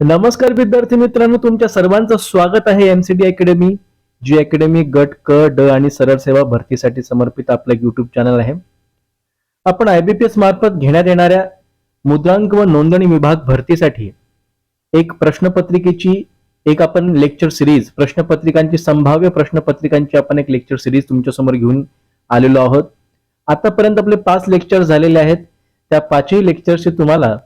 नमस्कार विद्यार्थी मित्रांनो तुमच्या सर्वांचं स्वागत आहे एमसीडी अकॅडमी जी अकॅडमी गट क ड आणि सरळ सेवा भरतीसाठी समर्पित आपलं युट्यूब चॅनल आहे. आपण आयबीपीएस मार्फत घेण्यात येणाऱ्या मुद्रांक व नोंदणी विभाग भरतीसाठी एक प्रश्नपत्रिकेची एक आपण लेक्चर सिरीज प्रश्नपत्रिकांची संभाव्य प्रश्नपत्रिकांची आपण एक लेक्चर सिरीज तुमच्यासमोर घेऊन आलेलो आहोत. आतापर्यंत आपले पाच लेक्चर झालेले आहेत. त्या पाचही लेक्चरची तुम्हाला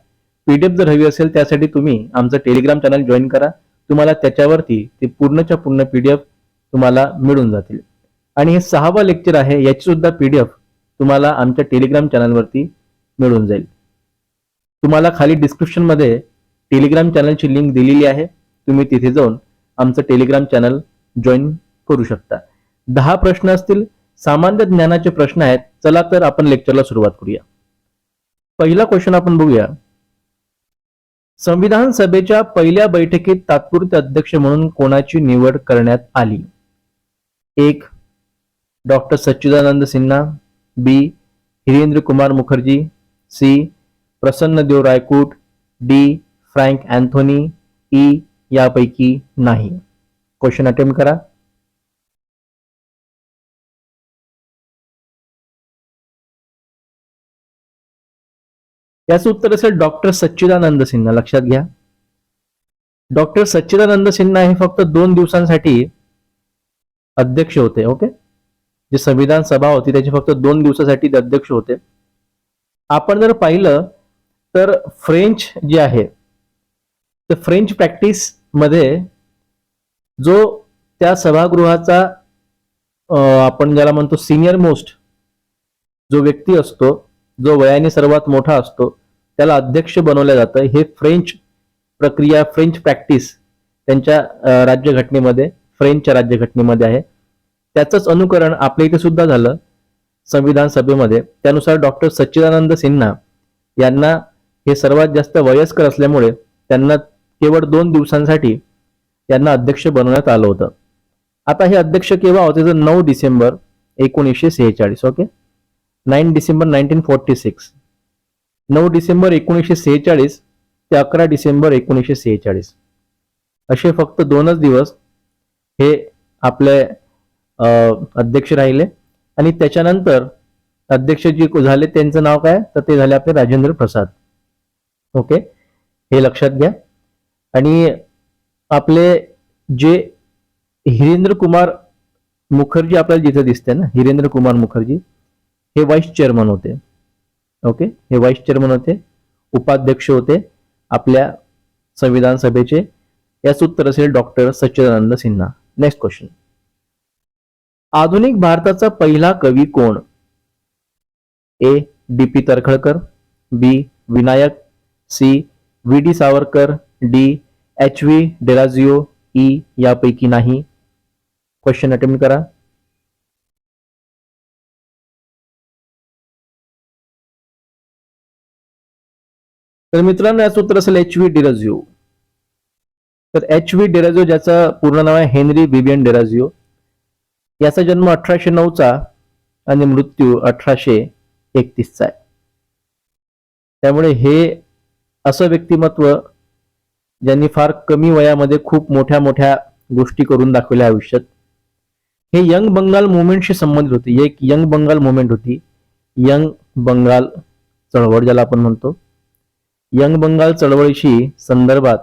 पीडीएफ जर हवी असेल त्यासाठी तुम्ही आमचं टेलिग्राम चॅनल जॉईन करा. तुम्हाला त्याच्यावरती ते पूर्णच्या पूर्ण पीडीएफ तुम्हाला मिळून जातील. आणि हे सहावा लेक्चर आहे याची सुद्धा पीडीएफ तुम्हाला आमच्या टेलिग्राम चॅनलवरती मिळून जाईल. तुम्हाला खाली डिस्क्रिप्शनमध्ये टेलिग्राम चॅनलची लिंक दिलेली आहे. तुम्ही तिथे जाऊन आमचं टेलिग्राम चॅनल जॉईन करू शकता. दहा प्रश्न असतील सामान्य ज्ञानाचे प्रश्न आहेत चला तर आपण लेक्चरला सुरुवात करूया. पहिला क्वेश्चन आपण बघूया. संविधान सभेच्या पहिल्या बैठकीत तात्पुरते अध्यक्ष म्हणून कोणाची निवड करण्यात आली? एक doctor Sachchidanand Sinha. B Hirendra Kumar Mukherjee. C Prasanna Dev Raikut. D Frank Anthony. E यापैकी नाही. क्वेश्चन अटेम्प्ट करा. याचं उत्तर असेल डॉक्टर सच्चिदानंद सिन्हा. लक्षात घ्या. डॉक्टर सच्चिदानंद सिन्हा हे फक्त दोन दिवसांसाठी अध्यक्ष होते ओके? जे संविधान सभा होती त्याची फक्त दोन दिवसासाठी ते अध्यक्ष होते. आपण जर पाहिलं तर फ्रेंच जे आहे तर फ्रेंच प्रॅक्टिसमध्ये जो त्या सभागृहाचा आपण ज्याला म्हणतो सिनियर मोस्ट जो व्यक्ती असतो जो वयाने सर्वात मोठा असतो त्याला अध्यक्ष बनवलं जातं. हे फ्रेंच प्रक्रिया फ्रेंच प्रॅक्टिस त्यांच्या राज्यघटनेमध्ये फ्रेंचच्या राज्यघटनेमध्ये आहे. त्याचंच अनुकरण आपल्या इथे सुद्धा झालं संविधान सभेमध्ये. त्यानुसार डॉक्टर सच्चिदानंद सिन्हा यांना हे सर्वात जास्त वयस्कर असल्यामुळे त्यांना केवळ दोन दिवसांसाठी त्यांना अध्यक्ष बनवण्यात आलं होतं. आता हे अध्यक्ष केव्हा होते? तर नऊ डिसेंबर एकोणीसशे सेहेचाळीस okay? Nine December nineteen forty six. नऊ डिसेंबर एकोणीसशे सेहेचाळीस ते अकरा डिसेंबर एकोणीसशे सेहेचाळीस. असे फक्त दोनच दिवस हे आपले अध्यक्ष राहिले आणि त्याच्यानंतर अध्यक्ष जे झाले त्यांचं नाव काय? तर ते झाले आपले राजेंद्र प्रसाद. ओके? हे लक्षात घ्या. आणि आपले जे हिरेंद्र कुमार मुखर्जी आपल्याला जिथे दिसते ना हिरेंद्र कुमार मुखर्जी हे व्हाईस चेअरमन होते. ओके? हे व्हाईस चेअरमन होते उपाध्यक्ष होते आपल्या संविधान सभेचे. याच उत्तर असेल doctor Sachchidanand Sinha. Next question आधुनिक भारताचा पहिला कवी कोण? A. D. P. Tarkhadkar B. Vinayak C. V. D. Savarkar D. H. V. Derozio E. यापैकी नाही. क्वेश्चन अटेम्प्ट करा. तर मित्रांनो याचं उत्तर असेल एच व्ही डेराझिओ तर एच व्ही डेराझिओ ज्याचं पूर्ण नाव आहे हेनरी बिबियन डेराझिओ याचा जन्म अठराशे नऊचा आणि मृत्यू अठराशे एकतीसचा आहे. त्यामुळे हे असं व्यक्तिमत्व ज्यांनी फार कमी वयामध्ये खूप मोठ्या मोठ्या गोष्टी करून दाखवल्या आयुष्यात. हे यंग बंगाल मुवमेंटशी संबंधित होती. एक यंग बंगाल मुवमेंट होती. यंग बंगाल चळवळ ज्याला आपण म्हणतो. यंग बंगाल चळवळीशी संदर्भात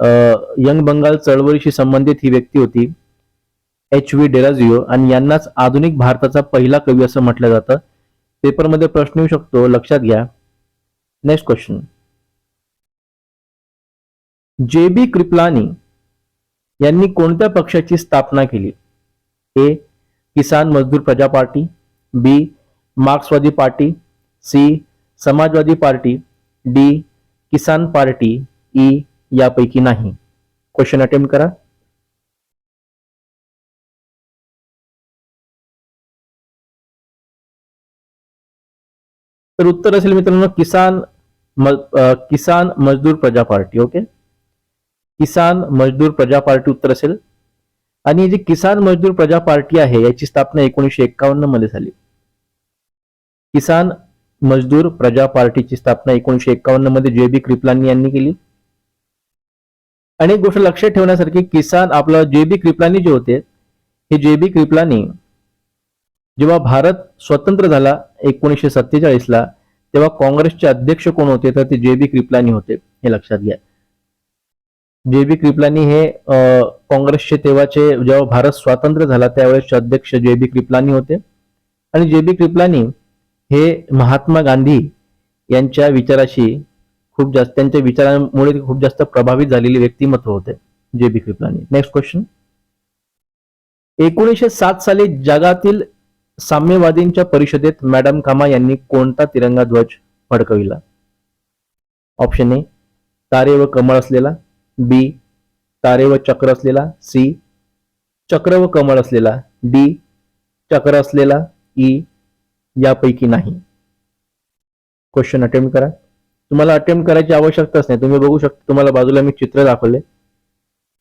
अं, यंग बंगाल चळवळीशी संबंधित ही व्यक्ती होती एच व्ही डेराझिओ आणि यांनाच आधुनिक भारताचा पहिला कवी असं म्हटलं जातं. पेपरमध्ये प्रश्न येऊ शकतो लक्षात घ्या. नेक्स्ट क्वेश्चन जे बी क्रिपलानी यांनी कोणत्या पक्षाची स्थापना केली? ए किसान मजदूर प्रजा पार्टी बी मार्क्सवादी party C Samajwadi party D Kisan party E यापैकी नाही. क्वेश्चन अटेम्प्ट करा. तर उत्तर असेल मित्रांनो किसान म- किसान मजदूर प्रजा पार्टी ओके? किसान मजदूर प्रजा पार्टी उत्तर असेल. आणि जी किसान मजदूर प्रजा पार्टी आहे याची स्थापना एकोणीसशे एक्कावन्नमध्ये झाली. किसान मजदूर प्रजा पार्टीची स्थापना एकोणीशे एक्कावन्नमध्ये जे बी क्रिपलानी यांनी केली. आणि गोष्ट लक्षात ठेवण्यासारखी किसान आपलं जे बी क्रिपलानी जे होते हे जे बी क्रिपलानी जेव्हा भारत स्वतंत्र झाला एकोणीसशे सत्तेचाळीसला तेव्हा काँग्रेसचे अध्यक्ष कोण होते तर ते जे बी क्रिपलानी होते हे लक्षात घ्या. जे बी क्रिपलानी हे अं, काँग्रेसचे तेव्हाचे जेव्हा भारत स्वातंत्र्य झाला त्यावेळेसचे अध्यक्ष जे बी क्रिपलानी होते. आणि जे बी क्रिपलानी हे महात्मा गांधी यांच्या विचाराशी खूप जास्त त्यांच्या विचारांमुळे खूप जास्त प्रभावित झालेले व्यक्तिमत्व होते जे बी कृपलानी नेक्स्ट क्वेश्चन एकोणीसशे सात साली जगातील साम्यवादींच्या परिषदेत मॅडम कामा यांनी कोणता तिरंगा ध्वज फडकविला? ऑप्शन ए तारे व कमळ असलेला. बी तारे व चक्र असलेला. सी चक्र व कमळ असलेला. डी चक्र असलेला. ई यापैकी नाही. क्वेश्चन अटेम्प्ट करा. तुम्हाला अटेम्प्ट करायची आवश्यकताच नाही. तुम्ही बघू शकता तुम्हाला बाजूला मी चित्र दाखवले.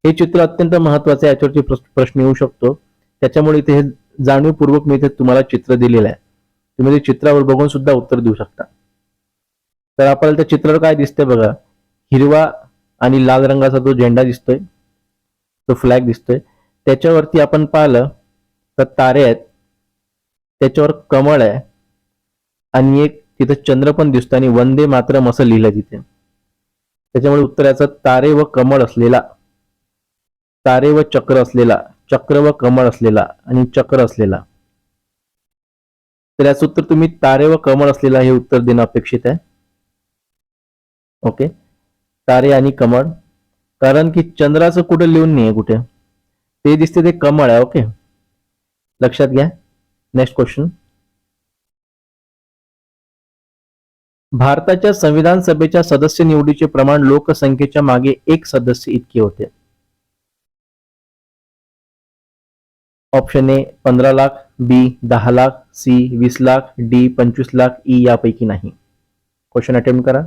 हे चित्र अत्यंत महत्त्वाचे आहे. याच्यावरती प्रश्न- प्रश्न येऊ शकतो. त्याच्यामुळे इथे हे जाणीवपूर्वक मी इथे तुम्हाला चित्र दिलेलं आहे. तुम्ही ते चित्रावर बघून सुद्धा उत्तर देऊ शकता. तर आपल्याला त्या चित्रावर काय दिसतंय बघा. हिरवा आणि लाल रंगाचा जो झेंडा दिसतोय तो फ्लॅग दिसतोय. त्याच्यावरती आपण पाहिलं तर तारे आहेत. त्याच्यावर कमळ आहे. आणि एक तिथं चंद्र पण दिसतो आणि वंदे मातरम असं लिहिलं तिथे. त्याच्यामुळे उत्तराचं तारे व कमळ असलेला तारे व चक्र असलेला चक्र व कमळ असलेला आणि चक्र असलेला. तर याचं उत्तर तुम्ही तारे व कमळ असलेला हे उत्तर देणं अपेक्षित आहे. ओके? तारे आणि कमळ. कारण की चंद्राचं कुठं लिहून नाहीये कुठे? ते दिसते ते कमळ आहे ओके? लक्षात घ्या. नेक्स्ट क्वेश्चन भारताच्या संविधान सभेच्या सदस्य निवडीचे प्रमाण लोकसंख्येच्या मागे एक सदस्य इतके होते. ऑप्शन ए पंधरा लाख बी दहा लाख सी वीस लाख डी पंचवीस लाख ई यापैकी नाही. क्वेश्चन अटेम्प्ट करा.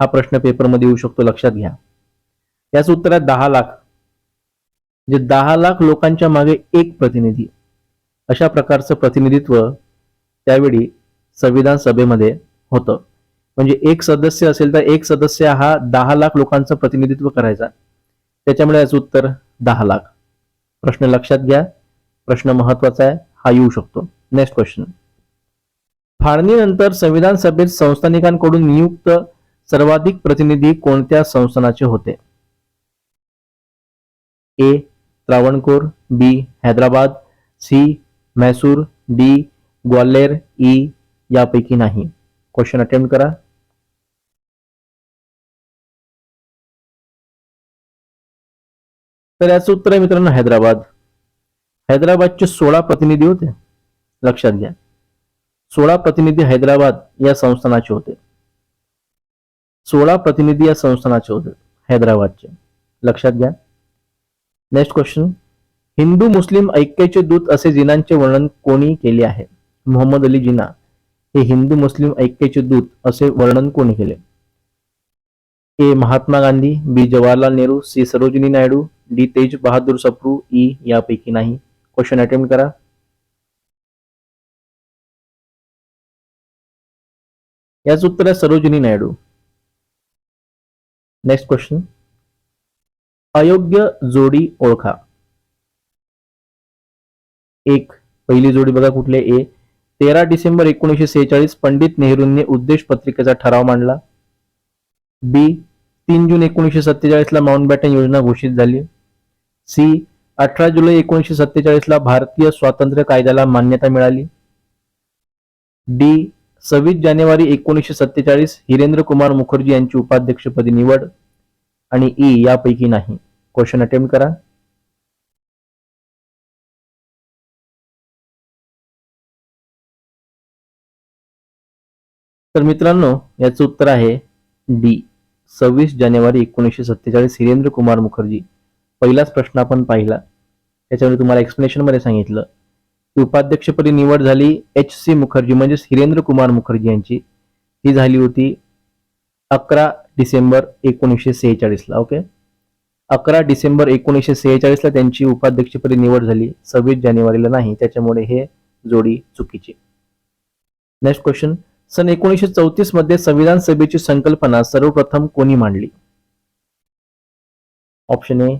हा प्रश्न पेपरमध्ये येऊ शकतो लक्षात घ्या. याच उत्तरात दहा लाख म्हणजे दहा लाख लोकांच्या मागे एक प्रतिनिधी अशा प्रकारचं प्रतिनिधित्व त्यावेळी संविधान सभेमध्ये होतं. म्हणजे एक सदस्य असेल तर एक सदस्य हा दहा लाख लोकांचं प्रतिनिधित्व करायचा. त्याच्यामुळे याचं उत्तर दहा लाख. प्रश्न लक्षात घ्या. प्रश्न महत्त्वाचा आहे. हा येऊ शकतो. नेक्स्ट क्वेश्चन फाळणीनंतर संविधान सभेत संस्थानिकांकडून नियुक्त सर्वाधिक प्रतिनिधी कोणत्या संस्थानाचे होते? A Travancore, B, Hyderabad, C Mysore D, Gwalior, E, यापैकी नाही. क्वेश्चन अटेम्प्ट करा. तर याचं उत्तर आहे मित्रांनो हैदराबाद. हैदराबादचे सोळा प्रतिनिधी होते. लक्षात घ्या. सोळा प्रतिनिधी हैदराबाद या संस्थानाचे होते. सोळा प्रतिनिधी या संस्थानाचे होते. हैदराबादचे. लक्षात घ्या. नेक्स्ट क्वेश्चन हिंदू मुस्लिम ऐक्याचे दूत असे जिनांचे वर्णन कोणी केले आहे? मोहम्मद अली जिना. हे हिंदू मुस्लिम ऐक्याचे दूत असे वर्णन कोणी केले? A. Mahatma Gandhi B. Jawaharlal Nehru C. Sarojini Naidu D. Tej Bahadur Sapru E. यापैकी नाही. क्वेश्चन अटेम्प्ट करा. याच उत्तर आहे सरोजिनी नायडू. नेक्स्ट क्वेश्चन अयोग्य जोडी ओळखा. एक पहिली जोडी बघा कुठले ए तेरा डिसेंबर एकोणीसशे सेहेचाळीस पंडित नेहरूंनी उद्देश पत्रिकेचा ठराव मांडला. बी तीन जून एकोणीसशे सत्तेचाळीस ला माउंट बॅटन योजना घोषित झाली. सी अठरा जुलै एकोणीसशे सत्तेचाळीस ला भारतीय स्वातंत्र्य कायद्याला मान्यता मिळाली. डी सव्वीस जानेवारी एकोणीसशे सत्तेचाळीस हिरेंद्र कुमार मुखर्जी यांची उपाध्यक्षपदी निवड. आणि ई यापैकी नाही. क्वेश्चन अटेम्प्ट करा. तर मित्रांनो याचं उत्तर आहे डी. सव्वीस जानेवारी एकोणीसशे सत्तेचाळीस हिरेंद्र कुमार मुखर्जी. पहिलाच प्रश्न आपण पाहिला. त्याच्यामध्ये तुम्हाला एक्सप्लेनेशनमध्ये सांगितलं. की उपाध्यक्षपदी निवड झाली एच सी मुखर्जी म्हणजेच हिरेंद्र कुमार मुखर्जी यांची. ही झाली होती अकरा डिसेंबर एकोणीसशे सेहेचाळीसला ओके? अकरा डिसेंबर एकोणीसशे सेहेचाळीसला त्यांची उपाध्यक्षपदी निवड झाली. सव्वीस जानेवारीला नाही त्याच्यामुळे हे जोडी चुकीची. नेक्स्ट क्वेश्चन सन एकोणीसशे चौतीसमध्ये संविधान सभेची संकल्पना सर्वप्रथम कोणी मांडली? Option A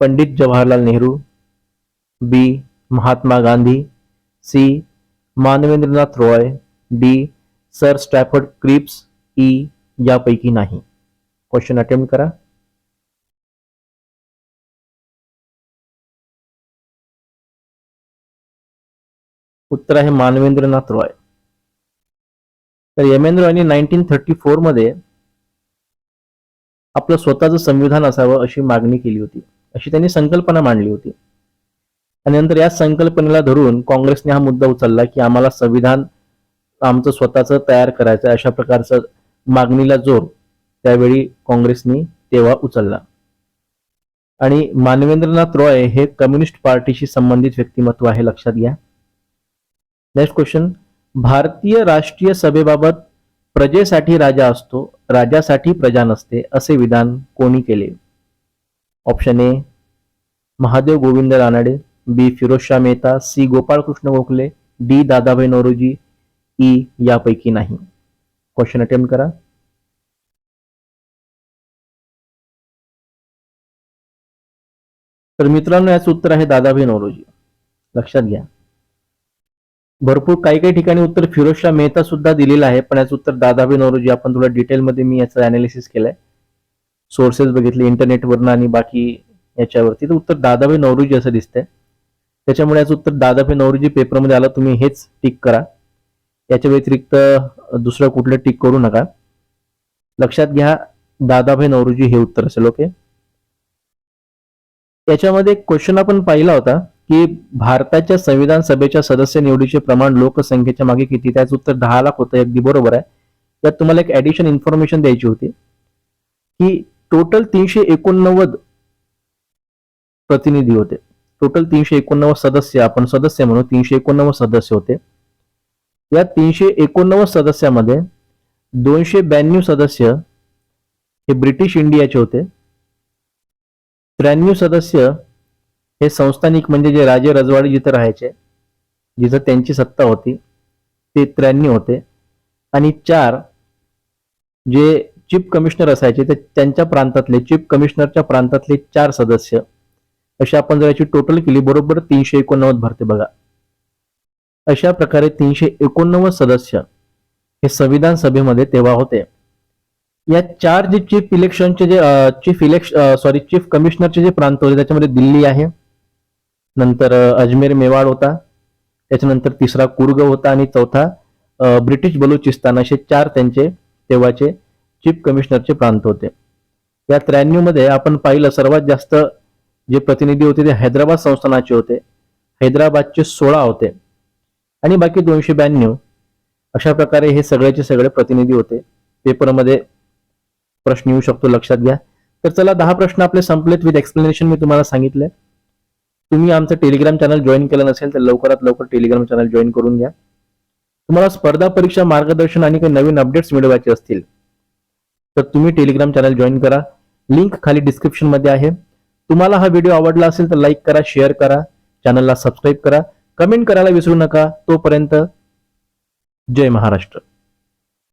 Pandit Jawaharlal Nehru. B Mahatma Gandhi. C Manavendranath Roy. D sir Stafford Cripps. E यापैकी नाही. क्वेश्चन अटेम्प्ट करा. उत्तर आहे मानवेंद्रनाथ रॉय. तर यमेंद्र यांनी नाईन्टीन थर्टी फोरमध्ये आपलं स्वतःचं संविधान असावं अशी मागणी केली होती. अशी त्यांनी संकल्पना मांडली होती. आणि नंतर या संकल्पनेला धरून काँग्रेसने हा मुद्दा उचलला की आम्हाला संविधान आमचं स्वतःचं तयार करायचं अशा प्रकारचं मागणीला जोर त्यावेळी काँग्रेसनी तेव्हा उचलला. आणि मानवेंद्रनाथ रॉय हे कम्युनिस्ट पार्टीशी संबंधित व्यक्तिमत्व आहे लक्षात घ्या. नेक्स्ट क्वेश्चन भारतीय राष्ट्रीय सभेबाबत प्रजेसाठी राजा असतो राजासाठी प्रजा नसते असे विधान कोणी केले? Option A Mahadev Govind Ranade. B Pherozeshah Mehta. C Gopalkrishna Gokhale. D Dadabhai Naoroji. E यापैकी नाही. क्वेश्चन अटेम्प्ट करा. तर मित्रांनो याचं उत्तर आहे दादाभाई नौरोजी लक्षात घ्या. भरपूर काही काही ठिकाणी उत्तर फिरोजशाह मेहता सुद्धा दिलेलं आहे पण याचं उत्तर दादाभाई नौरोजी आपण थोडं डिटेलमध्ये मी याचं अनालिसिस केलंय. सोर्सेस बघितले इंटरनेटवरनं आणि बाकी याच्यावरती. तर उत्तर दादाभाई नौरोजी असं दिसतंय. त्याच्यामुळे याचं उत्तर दादाभाई नौरोजी पेपरमध्ये आलं. तुम्ही हेच टिक करा. याच्या व्यतिरिक्त दुसरं कुठलं टिक करू नका. लक्षात घ्या दादाभाई नौरोजी हे उत्तर असेल ओके? याच्यामध्ये एक क्वेश्चन आपण पाहिला होता की भारताच्या संविधान सभेच्या सदस्य निवडीचे प्रमाण लोकसंख्येच्या मागे किती? त्याचं उत्तर दहा लाख होतं अगदी बरोबर आहे. त्यात तुम्हाला एक ऍडिशन इन्फॉर्मेशन द्यायची होती की टोटल तीनशे एकोणनव्वद प्रतिनिधी होते. टोटल तीनशे एकोणनव्वद सदस्य आपण सदस्य म्हणून तीनशे एकोणनव्वद सदस्य होते. या तीनशे एकोणनव्वद सदस्यामध्ये दोनशे ब्याण्णव सदस्य हे ब्रिटिश इंडियाचे होते. त्र्याण्णव सदस्य हे संस्थानिक म्हणजे जे राजे रजवाडी जिथे राहायचे जिथं त्यांची सत्ता होती ते त्र्याण्णव होते. आणि चार जे चीफ कमिशनर असायचे ते त्यांच्या प्रांतातले चीफ कमिशनरच्या प्रांतातले चार सदस्य. अशी आपण जर याची टोटल केली बरोबर तीनशे एकोणनव्वद भरते बघा. अशा प्रकारे तीनशे एकोणनव्वद सदस्य हे संविधान सभेमध्ये तेव्हा होते. या चार जे चीफ इलेक्शनचे जे चीफ इलेक्शन सॉरी चीफ कमिशनरचे जे प्रांत होते त्याच्यामध्ये दिल्ली आहे. नंतर अजमेर मेवाड होता. त्याच्यानंतर तिसरा कुर्ग होता आणि चौथा ब्रिटिश बलुचिस्तान असे चार त्यांचे तेव्हाचे चीफ कमिशनरचे प्रांत होते. या त्र्याण्णवमध्ये आपण पाहिलं सर्वात जास्त जे प्रतिनिधी होते ते हैदराबाद संस्थानाचे होते. हैदराबादचे सोळा होते. आणि बाकी दोनशे ब्याण्णव अशा प्रकारे हे सगळ्याचे सगळे प्रतिनिधी होते. पेपरमध्ये प्रश्न येऊ शकतो लक्षात घ्या. तर चला दहा प्रश्न आपले संपलेत विथ एक्सप्लेनेशन मी तुम्हाला सांगितलंय तुम्ही आमचं टेलिग्राम चॅनल जॉईन केलं नसेल तर लवकरात लवकर टेलिग्राम चॅनल जॉईन करून घ्या. तुम्हाला स्पर्धा परीक्षा मार्गदर्शन आणि काही नवीन अपडेट्स मिळवायचे असतील तर तुम्ही टेलिग्राम चॅनल जॉईन करा. लिंक खाली डिस्क्रिप्शनमध्ये आहे. तुम्हाला हा व्हिडिओ आवडला असेल तर लाईक करा शेअर करा. चॅनलला सबस्क्राईब करा. कमेंट करायला विसरू नका. तोपर्यंत जय महाराष्ट्र.